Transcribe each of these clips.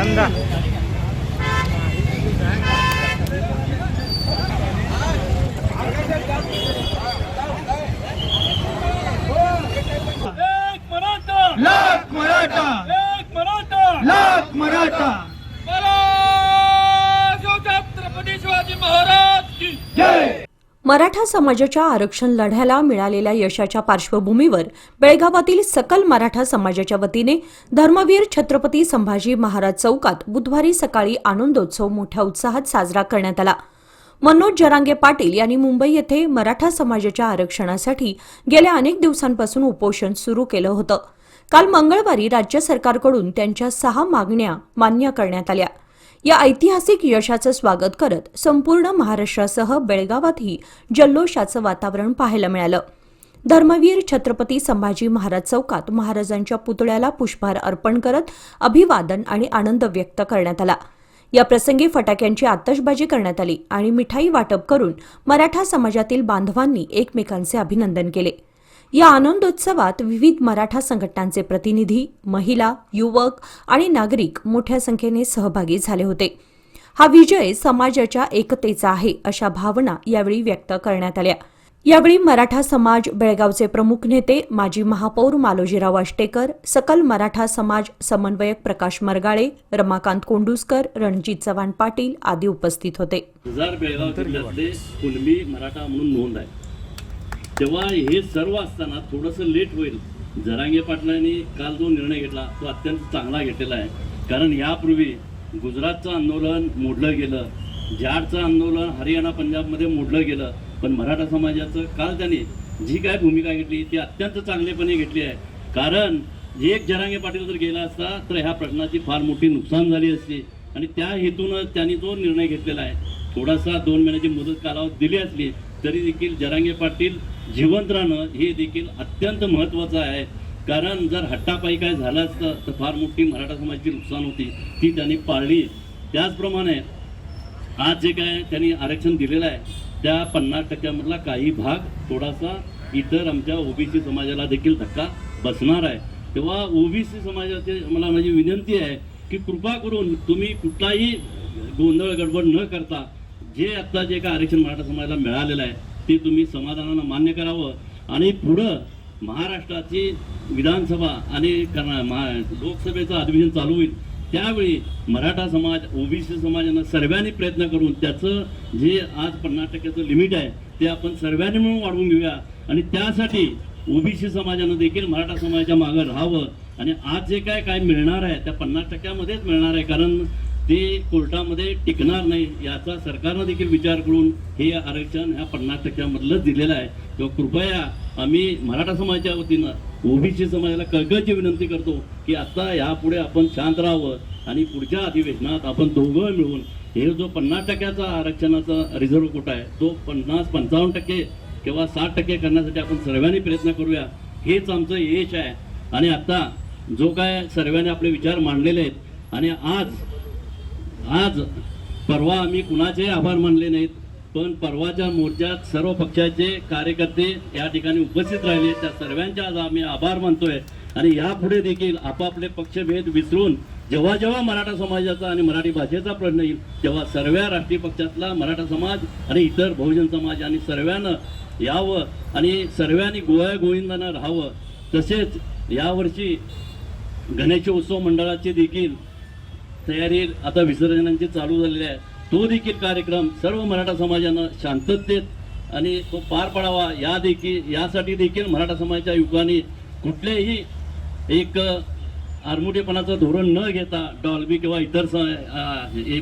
चंदा एक मराठा. लाख मराठा. एक मराठा. लाख मराठा. छत्रपती शिवाजी महाराज की जय. मराठा समाजाच्या आरक्षण लढ्याला मिळालेल्या यशाच्या पार्श्वभूमीवर बेळगावातील सकल मराठा समाजाच्या वतीने धर्मवीर छत्रपती संभाजी महाराज चौकात बुधवारी सकाळी आनंदोत्सव मोठ्या उत्साहात साजरा करण्यात आला. मनोज जरांगे पाटील यांनी मुंबई येथे मराठा समाजाच्या आरक्षणासाठी गेल्या अनेक दिवसांपासून उपोषण सुरू केलं होतं. काल मंगळवारी राज्य सरकारकडून त्यांच्या सहा मागण्या मान्य करण्यात आल्या. या ऐतिहासिक यशाचं स्वागत करत संपूर्ण महाराष्ट्रासह बेळगावातही जल्लोषाचं वातावरण पाहायला मिळालं. धर्मवीर छत्रपती संभाजी महाराज चौकात महाराजांच्या पुतळ्याला पुष्पहार अर्पण करत अभिवादन आणि आनंद व्यक्त करण्यात आला. या प्रसंगी फटाक्यांची आतषबाजी करण्यात आली आणि मिठाई वाटप करून मराठा समाजातील बांधवांनी एकमेकांचे अभिनंदन केले. या आनंदोत्सवात विविध मराठा संघटनांचे प्रतिनिधी महिला युवक आणि नागरिक मोठ्या संख्येने सहभागी झाले होते. हा विजय समाजाच्या एकतेचा आहे अशा भावना यावेळी व्यक्त करण्यात आल्या. यावेळी मराठा समाज बेळगावचे प्रमुख नेते माजी महापौर मालोजीराव आष्टेकर सकल मराठा समाज समन्वयक प्रकाश मरगाळे रमाकांत कोंडुसकर रणजित चव्हाण पाटील आदी उपस्थित होते. बेळगाव मराठा म्हणून नोंद आहे तेव्हा हे सर्व असताना थोडंसं लेट होईल. जरांगे पाटलांनी काल जो निर्णय घेतला तो अत्यंत चांगला घेतलेला आहे. कारण यापूर्वी गुजरातचं आंदोलन मोडलं गेलं जाडचं आंदोलन हरियाणा पंजाबमध्ये मोडलं गेलं पण मराठा समाजाचं काल त्यांनी जी काय भूमिका घेतली ती अत्यंत चांगलेपणे घेतली आहे. कारण एक जरांगे पाटील जर गेला असता तर ह्या प्रश्नाची फार मोठी नुकसान झाली असती. आणि त्या हेतूनं त्यांनी जो निर्णय घेतलेला आहे थोडासा दोन महिन्याची मुदत कालावधी दिली असली तरी देखील जरांगे पाटील जिवंत राहणं हे देखील अत्यंत महत्त्वाचं आहे. कारण जर हट्टापायी काय झालं असतं तर फार मोठी मराठा समाजाची नुकसान होती ती त्यांनी पाळली. त्याचप्रमाणे आज जे काय त्यांनी आरक्षण दिलेलं आहे त्या पन्नास टक्क्यामधला काही भाग थोडासा इतर आमच्या ओबीसी समाजाला देखील धक्का बसणार आहे. तेव्हा ओबीसी समाजाचे मला माझी विनंती आहे की कृपा करून तुम्ही कुठलाही गोंधळ गडबड न करता जे आत्ता जे काय आरक्षण मराठा समाजाला मिळालेलं आहे ते तुम्ही समाधानानं मान्य करावं आणि पुढं महाराष्ट्राची विधानसभा आणि कर्ना लोकसभेचं अधिवेशन चालू होईल त्यावेळी मराठा समाज ओबीसी समाजानं सर्वांनी प्रयत्न करून त्याचं जे आज पन्नास टक्क्याचं लिमिट आहे ते आपण सर्वांनी मिळून वाढवून घेऊया. आणि त्यासाठी ओबीसी समाजानं देखील मराठा समाजाच्या मागं राहावं. आणि आज जे काय काय मिळणार आहे त्या पन्नास टक्क्यामध्येच मिळणार आहे. कारण ते कोर्टामध्ये टिकणार नाही याचा सरकारनं देखील विचार करून हे आरक्षण ह्या पन्नास टक्क्यामधलंच दिलेलं आहे. किंवा कृपया आम्ही मराठा समाजाच्या वतीनं ओबीसी समाजाला कळकळची विनंती करतो की आता यापुढे आपण शांत राहावं आणि पुढच्या अधिवेशनात आपण दोघं मिळून हे जो पन्नास टक्क्याचा आरक्षणाचा रिझर्व्ह कोटा आहे तो पन्नास पंचावन्न टक्के किंवा साठ टक्के करण्यासाठी आपण सर्वांनी प्रयत्न करूया हेच आमचं यश आहे. आणि आता जो काय सर्वांनी आपले विचार मांडलेले आहेत आणि आज आज परवा आम्ही कुणाचे आभार मानले नाहीत पण परवाच्या मोर्चात सर्व पक्षाचे कार्यकर्ते या ठिकाणी उपस्थित राहिले. त्या सर्वांचे आज आम्ही आभार मानतोय. आणि यापुढे देखील आपापले पक्षभेद विसरून जेव्हा जेव्हा मराठा समाजाचा आणि मराठी भाषेचा प्रश्न येईल तेव्हा सर्व राष्ट्रीय पक्षातला मराठा समाज आणि इतर बहुजन समाज आणि सर्वांना यावं आणि सर्वांनी गोव्यागोविंदानं राहावं. तसेच यावर्षी गणेशोत्सव मंडळाचे देखील तयारी आता विसर्जनांची चालू झालेली आहे. तो देखील कार्यक्रम सर्व मराठा समाजानं शांततेत आणि तो पार पडावा. या देखील यासाठी देखील मराठा समाजाच्या युगाने कुठलेही एक आरमुटेपणाचं धोरण न घेता डॉल्बी किंवा इतर स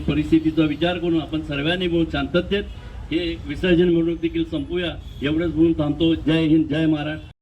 परिस्थितीचा विचार करून आपण सर्वांनी मिळून शांततेत हे विसर्जन म्हणून देखील संपूया. एवढंच म्हणून थांबतो. जय हिंद जय महाराष्ट्र.